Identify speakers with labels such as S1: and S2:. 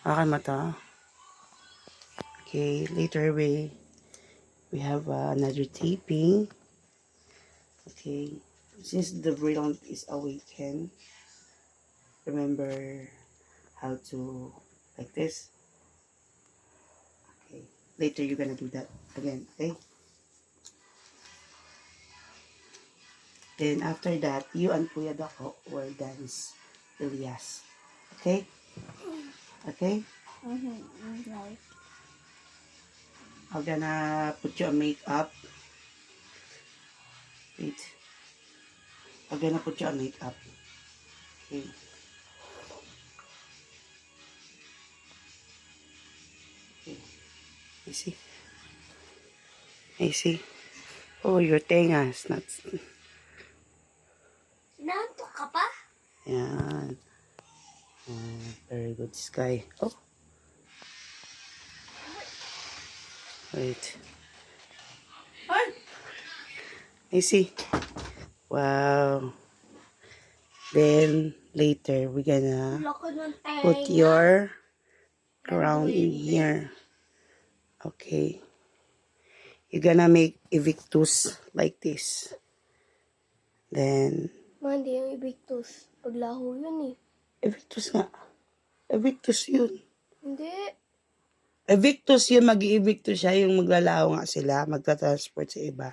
S1: Akan mata. Okay, later we we have uh, another taping. Okay, since the brilliant is awakened, remember how to like this. Okay, later you're gonna do that again. Okay. Then after that, you and Kuya Dako will dance Elias. Okay? Okay?
S2: Mhm, okay.
S1: I'm gonna put your makeup. Wait. I'm gonna put your makeup. Okay. Okay. I see. I see. Oh, your tengas. Not...
S2: Nantok ka pa?
S1: Yan. Oh, very good sky. Oh. Wait. I see. Wow. Then later we're gonna put your crown in here. Okay. You're gonna make evictus like this. Then
S2: hindi yung ibigtos. Paglaho yun eh.
S1: Evictus nga. Evictus yun.
S2: Hindi.
S1: Evictus yun, mag-evictus siya, yung maglalaho nga sila, magta-transport sa iba.